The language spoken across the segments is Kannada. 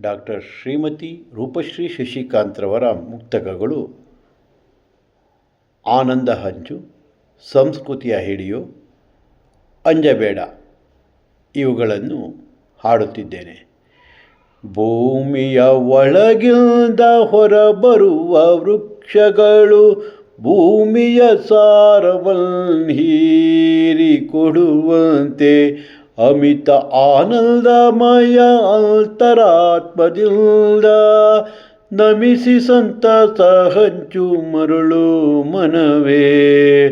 ಡಾಕ್ಟರ್ ಶ್ರೀಮತಿ ರೂಪಶ್ರೀ ಶಶಿಕಾಂತ್ರವರ ಮುಕ್ತಕಗಳು, ಆನಂದ ಹಂಚು, ಸಂಸ್ಕೃತಿಯ ಹಿಡಿಯೋ, ಅಂಜಬೇಡ, ಇವುಗಳನ್ನು ಹಾಡುತ್ತಿದ್ದೇನೆ. ಭೂಮಿಯ ಒಳಗಿಂದ ಹೊರಬರುವ ವೃಕ್ಷಗಳು ಭೂಮಿಯ ಸಾರವನ್ನು ಹೀರಿ ಕೊಡುವಂತೆ ಅಮಿತ ಆನಂದಮಯ ಅಂತರಾತ್ಮದಿಂದ ನಮಿಸಿ ಸಂತಸ ಹಂಚು ಮರುಳು ಮನವೇ.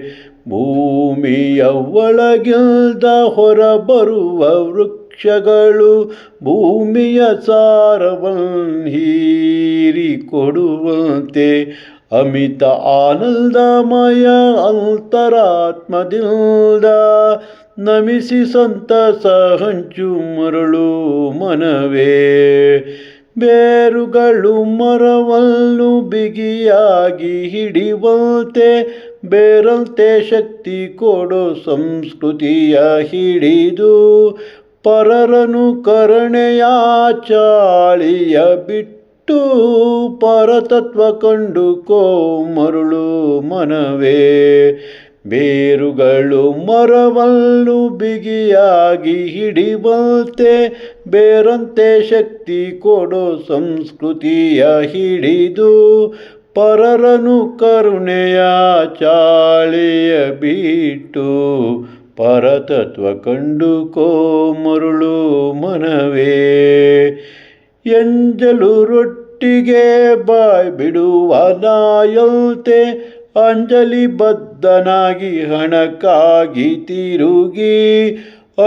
ಭೂಮಿಯ ಒಳಗಿಲ್ದ ಹೊರಬರುವ ವೃಕ್ಷಗಳು ಭೂಮಿಯ ಸಾರವನ್ನು ಹೀರಿ ಕೊಡುವಂತೆ ಅಮಿತ ಆನಂದಮಯ ಅಂತರಾತ್ಮದಿಂದ ನಮಿಸಿ ಸಂತಸ ಹಂಚು ಮರಳು ಮನವೇ. ಬೇರುಗಳು ಮರವನ್ನು ಬಿಗಿಯಾಗಿ ಹಿಡಿವಂತೆ ಬೇರಂತೆ ಶಕ್ತಿ ಕೊಡೋ ಸಂಸ್ಕೃತಿಯ ಹಿಡಿದು, ಪರರನು ಕರುಣೆಯ ಚಾಳಿಯ ಬಿಟ್ಟು ಪರತತ್ವ ಕಂಡುಕೋ ಮರುಳು ಮನವೇ. ಬೇರುಗಳು ಮರವಲ್ಲು ಬಿಗಿಯಾಗಿ ಹಿಡಿಬಲ್ತೆ ಬೇರಂತೆ ಶಕ್ತಿ ಕೊಡೋ ಸಂಸ್ಕೃತಿಯ ಹಿಡಿದು ಪರರನು ಕರುಣೆಯ ಚಾಳಿಯ ಬಿಟ್ಟು ಪರತತ್ವ ಕಂಡುಕೋ ಮರುಳು ಮನವೇ. ಎಂಜಲು ರೊಟ್ಟಿಗೆ ಬಾಯ್ ಬಿಡುವ ನಾಯಲ್ತೆ. ಅಂಜಲಿ ಬದ್ಧನಾಗಿ ಹಣಕ್ಕಾಗಿ ತಿರುಗಿ.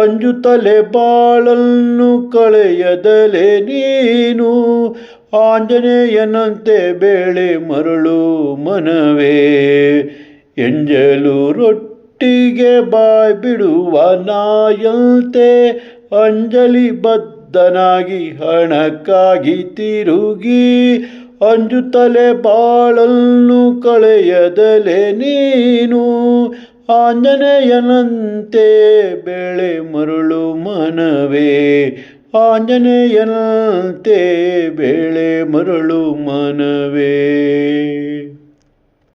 ಅಂಜುತ್ತಲೆ ಬಾಳನ್ನು ಕಳೆಯದಲೆ ನೀನು. ಆಂಜನೇಯನಂತೆ ಬೇಳೆ ಮರಳು ಮನವೇ. ಎಂಜಲು ರೊಟ್ಟಿಗೆ ಬಾಯ್ ಬಿಡುವ ನಾಯಂತೆ ಅಂಜಲಿ ಬದ್ಧನಾಗಿ ಹಣಕ್ಕಾಗಿ ತಿರುಗಿ ಅಂಜುತಲೆ ಬಾಳನ್ನು ಕಳೆಯದಲೆ ನೀನು ಆಂಜನೇಯನಂತೆ ಬೆಳೆ ಮರುಳು ಮನವೇ ಆಂಜನೇಯನಂತೆ ಬೆಳೆ ಮರುಳು ಮನವೇ